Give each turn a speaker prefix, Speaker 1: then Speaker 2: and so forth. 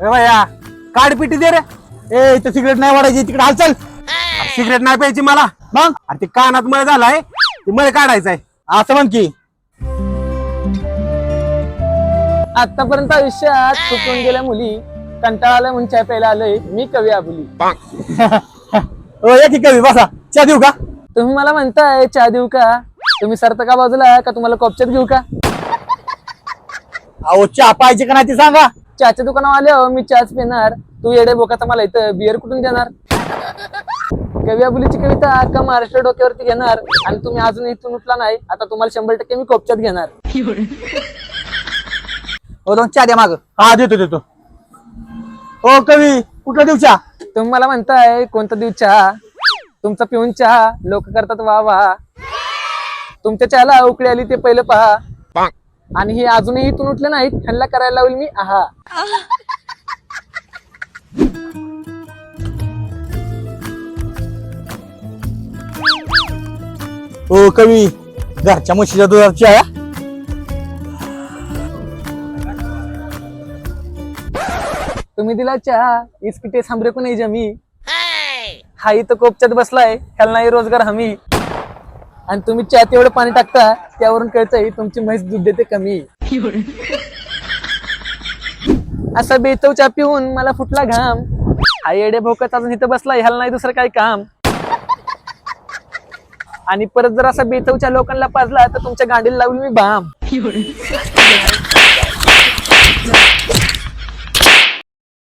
Speaker 1: ए भैया काढ पिटी दे रे.
Speaker 2: ए इथं सिगरेट नाही वाढायची तिकडे हालचाल
Speaker 1: सिगरेट नाही प्यायची मला.
Speaker 2: मग?
Speaker 1: अरे ते कानात मळ झालाय ते मळ काढायचंय.
Speaker 2: असं म्हण की.
Speaker 3: आतापर्यंत आयुष्यात चुकून गेल्या मुली कंटाळा आलाय म्हणून चाय प्यायला आलोय मी कवी आबुली.
Speaker 2: ओ या की कवी बसा. चहा देऊ का?
Speaker 3: तुम्ही मला म्हणताय चहा देऊ का? तुम्ही सरता का बाजूला का? तुम्हाला कॉपच्यात घेऊ का?
Speaker 2: अहो चहा पाहिजे का नाही ते सांगा.
Speaker 3: चहाच्या दुकानावर आले हो मी चहाच पिणार. तू येडे बोकाचा मला इथं बिअर कुठून देणार? कवी आबुलीची कविता अख्खा महाराष्ट्र डोक्यावरती घेणार. आणि तुम्ही अजून इथून उठला नाही आता तुम्हाला शंभर टक्के मी कोपच्यात घेणार.
Speaker 2: हो दोन चहा द्या माग. हा देतो देतो. हो कवी कुठं देऊ चहा?
Speaker 3: तुम्ही मला म्हणताय कोणता देऊ चहा? तुमचा पिऊन चहा लोक करतात वा वा. तुमच्या चहाला उकळी आली ते पहिलं पहा. आणि हे अजूनही इथून उठले नाहीत. ह्यांना करायला लावेल मी. आहा.
Speaker 2: हो कवी घरच्या म्हशीच्या दुधात चहा
Speaker 3: तुम्ही दिला चहा इस्पिटे सांभरे पण नाही जमी. हा इथं कोपच्यात बसलाय. ह्याला नाही रोजगार हमी. आणि तुम्ही चहात एवढं पाणी टाकता त्यावरून कळतंय तुमची म्हैस दूध देते कमी. असा बेचव चहा पिऊन मला फुटला घाम. आई एडे भोकत अजून इथं बसला ह्याला नाही दुसरं काही काम? आणि परत जर असा बेचवच्या लोकांना पाजला तर तुमच्या गांडीला लावली मी बाम.